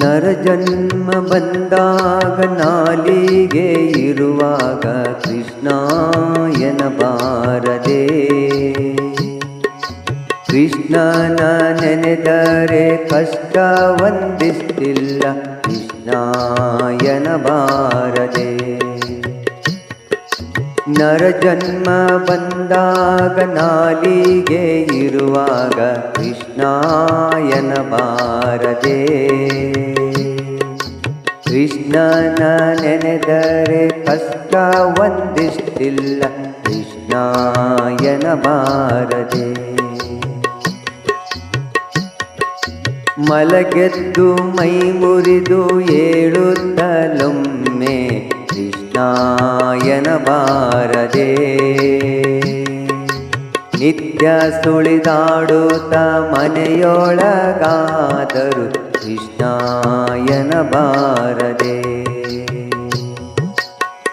ನರ ಜನ್ಮ ಬಂದಾಗ ನಾಲಿಗೆ ಇರುವಾಗ ಕೃಷ್ಣಾಯನ ಬಾರದೆ. ಕೃಷ್ಣನ ನೆನೆದರೆ ಕಷ್ಟ ಒಂದಿಷ್ಟಿಲ್ಲ, ಕೃಷ್ಣಾಯನ ಬಾರದೆ. ನರ ಜನ್ಮ ಬಂದಾಗ ನಾಲಿಗೆ ಇರುವಾಗ ಕೃಷ್ಣಾಯನ ಬಾರದೆ. ಕೃಷ್ಣನ ನೆನೆದರೆ ಕಷ್ಟ ಒಂದಿಷ್ಟಿಲ್ಲ. ಕೃಷ್ಣಾಯನ ಬಾರದೆ ಮಲಗೆದ್ದು ಮೈ ಮುರಿದು ಏಳುತ್ತಲೊಮ್ಮೆ ಕೃಷ್ಣಾಯನ ಬಾರದೆ ನಿತ್ಯ ಸುಳಿದಾಡುತ್ತ ಮನೆಯೊಳಗಾದರು ಕೃಷ್ಣಾಯನ ಬಾರದೆ.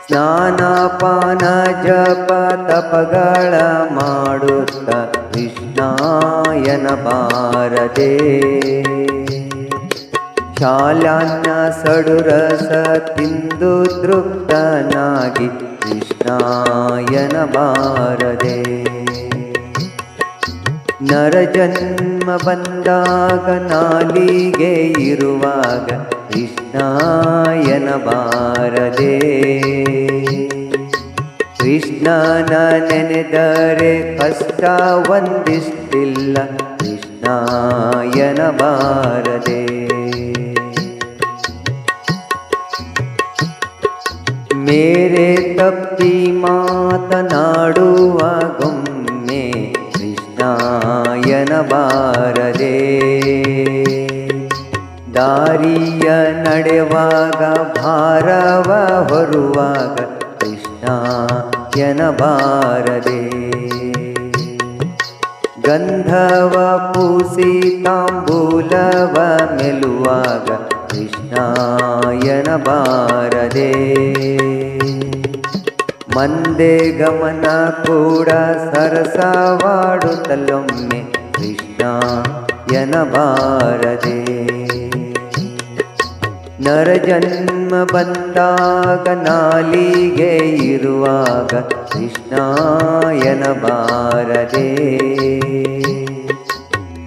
ಸ್ನಾನಪಾನ ಜಪ ತಪಗಳ ಮಾಡುತ್ತ ಕೃಷ್ಣಾಯನ ಬಾರದೆ. ಶಾಲಾನ್ನ ಸಡುರಸ ತಿಂದು ತೃಪ್ತನಾಗಿ ಕೃಷ್ಣಾಯನ ಬಾರದೆ. ನರ ಜನ್ಮ ಬಂದಾಗ ನಾಲಿಗೆ ಇರುವಾಗ ಕೃಷ್ಣಾಯನ ಬಾರದೆ. ಕೃಷ್ಣನ ನೆನೆದರೆ ಕಷ್ಟ ಒಂದಿಷ್ಟಿಲ್ಲ, ಕೃಷ್ಣಾಯನ ಬಾರದೆ. ಮೇರೆ ತಪ್ಪಿ ಮಾತನಾಡುವ ದಾರಿಯ ನಡೆವಾಗ ಭಾರವ ಹೊರುವಾಗ ಕೃಷ್ಣ ಬಾರದೆ ಗಂಧವ ಪೂಸಿ ತಾಂಬೂಲವ ಮೆಲುವಾಗ ಕೃಷ್ಣ ಬಾರದೆ ಮಂದೆ ಗಮನ ಕೂಡ ಸರಸವಾಡುತ್ತಲೊಮ್ಮೆ ಕೃಷ್ಣ ಬಾರದೆ ನರ ಜನ್ಮ ಬಂದಾಗ ನಾಲಿಗೆ ಇರುವಾಗ ಕೃಷ್ಣಾಯನ ಬಾರದೆ.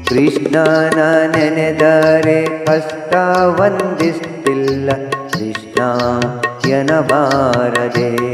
ಕೃಷ್ಣನ ನೆನೆದರೆ ಕಷ್ಟ ವಂದಿಸ್ತಿಲ್ಲ ಕೃಷ್ಣಾಯನ ಬಾರದೆ.